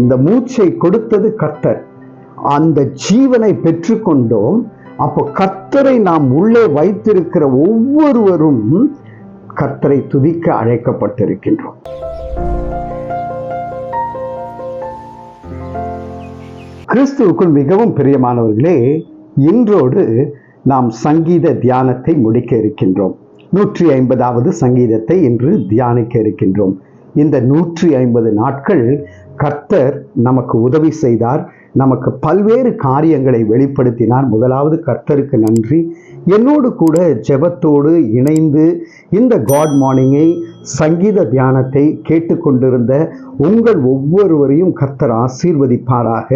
இந்த மூச்சை கொடுத்தது கர்த்தர். அந்த ஜீவனை பெற்றுக்கொண்டோம். அப்போ கர்த்தரை நாம் உள்ளே வைத்திருக்கிற ஒவ்வொருவரும் கர்த்தரை துதிக்க அழைக்கப்பட்டிருக்கின்றோம். கிறிஸ்துவுக்குள் மிகவும் பிரியமானவர்களே இன்றோடு நாம் சங்கீத தியானத்தை முடிக்க இருக்கின்றோம். நூற்றி ஐம்பதாவது சங்கீதத்தை இன்று தியானிக்க இருக்கின்றோம். இந்த நூற்றி ஐம்பது நாட்கள் கர்த்தர் நமக்கு உதவி செய்தார். நமக்கு பல்வேறு காரியங்களை வெளிப்படுத்தினார். முதலாவது கர்த்தருக்கு நன்றி. என்னோடு கூட ஜெபத்தோடு இணைந்து இந்த காட் மார்னிங்கை சங்கீத தியானத்தை கேட்டுக்கொண்டிருந்த உங்கள் ஒவ்வொருவரையும் கர்த்தர் ஆசீர்வதிப்பாராக.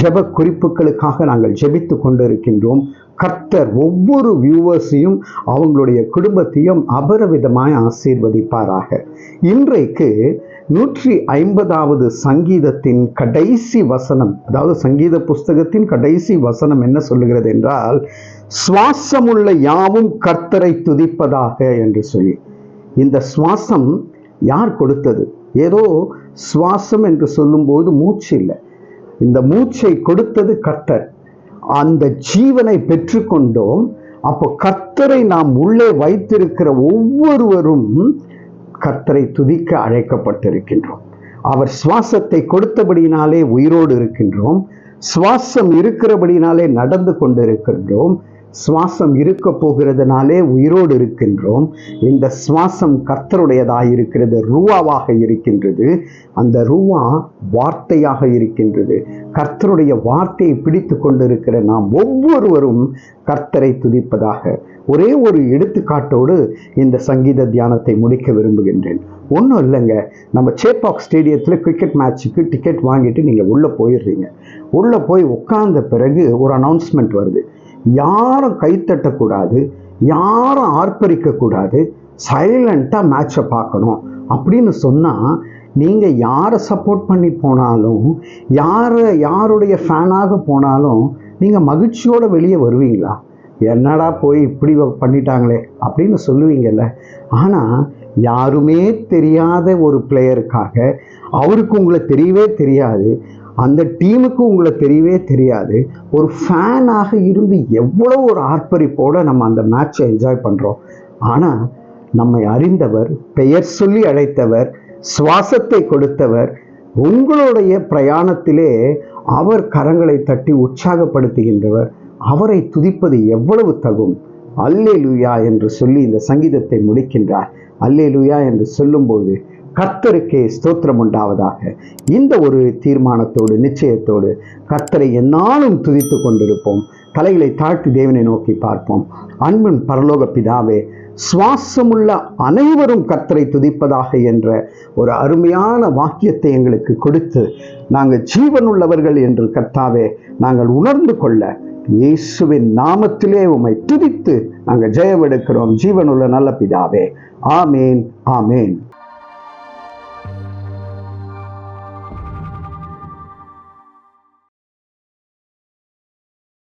ஜெப குறிப்புகளுக்காக நாங்கள் ஜெபித்து கொண்டிருக்கின்றோம். கர்த்தர் ஒவ்வொரு வியூவர்ஸையும் அவங்களுடைய குடும்பத்தையும் அபரவிதமாய் ஆசீர்வதிப்பாராக. இன்றைக்கு நூற்றி ஐம்பதாவது சங்கீதத்தின் கடைசி வசனம் அதாவது சங்கீத புஸ்தகத்தின் கடைசி வசனம் என்ன சொல்லுகிறது என்றால் சுவாசமுள்ள யாவும் கர்த்தரை துதிப்பதாக என்று சொல்லி. இந்த சுவாசம் யார் கொடுத்தது? ஏதோ சுவாசம் என்று சொல்லும்போது மூச்சு இல்லை. இந்த மூச்சை கொடுத்தது கர்த்தர். அந்த ஜீவனை பெற்றுக்கொண்டோம். அப்போ கர்த்தரை நாம் உள்ளே வைத்திருக்கிற ஒவ்வொருவரும் கர்த்தரை துதிக்க அழைக்கப்பட்டிருக்கின்றோம். அவர் சுவாசத்தை கொடுத்தபடியினாலே உயிரோடு இருக்கின்றோம். சுவாசம் இருக்கிறபடினாலே நடந்து கொண்டிருக்கின்றோம். சுவாசம் இருக்க போகிறதுனாலே உயிரோடு இருக்கின்றோம். இந்த சுவாசம் கர்த்தருடையதாக இருக்கிறது ரூவாவாக இருக்கின்றது. அந்த ரூவா வார்த்தையாக இருக்கின்றது. கர்த்தருடைய வார்த்தையை பிடித்து கொண்டிருக்கிற நாம் ஒவ்வொருவரும் கர்த்தரை துதிப்பதாக. ஒரே ஒரு எடுத்துக்காட்டோடு இந்த சங்கீத தியானத்தை முடிக்க விரும்புகின்றேன். ஒன்றும் இல்லைங்க. நம்ம சேப்பாக் ஸ்டேடியத்தில் கிரிக்கெட் மேட்ச்சுக்கு டிக்கெட் வாங்கிட்டு நீங்கள் உள்ளே போயிடுறீங்க. உள்ளே போய் உட்கார்ந்த பிறகு ஒரு அனௌன்ஸ்மெண்ட் வருது. யாரும் கைத்தட்டக்கூடாது யாரும் ஆர்ப்பரிக்கக்கூடாது சைலண்ட்டாக மேட்சை பார்க்கணும். அப்படின்னு சொன்னால் நீங்கள் யாரை சப்போர்ட் பண்ணி போனாலும் யாரை யாருடைய ஃபேனாக போனாலும் நீங்கள் மகிழ்ச்சியோடு வெளியே வருவீங்களா? என்னடா போய் இப்படி பண்ணிட்டாங்களே அப்படின்னு சொல்லுவீங்கல்ல. ஆனால் யாருமே தெரியாத ஒரு பிளேயருக்காக அவருக்கு உங்களை தெரியவே தெரியாது. அந்த டீமுக்கு உங்களை தெரியவே தெரியாது. ஒரு ஃபேனாக இருந்து எவ்வளோ ஒரு ஆர்ப்பரிப்போடு நம்ம அந்த மேட்சை என்ஜாய் பண்ணுறோம் ஆனால் நம்மை அறிந்தவர் பெயர் சொல்லி அழைத்தவர் சுவாசத்தை கொடுத்தவர் உங்களுடைய பிரயாணத்திலே அவர் கரங்களை தட்டி உற்சாகப்படுத்துகின்றவர் அவரை துதிப்பது எவ்வளவு தகும். அல்லே லுயா என்று சொல்லி இந்த சங்கீதத்தை முடிக்கின்றார். அல்லே லுயா என்று சொல்லும்போது கர்த்தருக்கே ஸ்தோத்திரம் உண்டாவதாக. இந்த ஒரு தீர்மானத்தோடு நிச்சயத்தோடு கர்த்தரை என்னாலும் துதித்து கொண்டிருப்போம். தலைகளை தாழ்த்தி தேவனை நோக்கி பார்ப்போம். அன்பின் பரலோக பிதாவே சுவாசமுள்ள அனைவரும் கர்த்தரை துதிப்பதாக என்ற ஒரு அருமையான வாக்கியத்தை எங்களுக்கு கொடுத்து நாங்கள் ஜீவனுள்ளவர்கள் என்று கர்த்தாவே நாங்கள் உணர்ந்து கொள்ள இயேசுவின் நாமத்திலே உமை துதித்து நாங்கள் ஜெயமெடுக்கிறோம். ஜீவனுள்ள நல்ல பிதாவே. ஆமேன் ஆமேன்.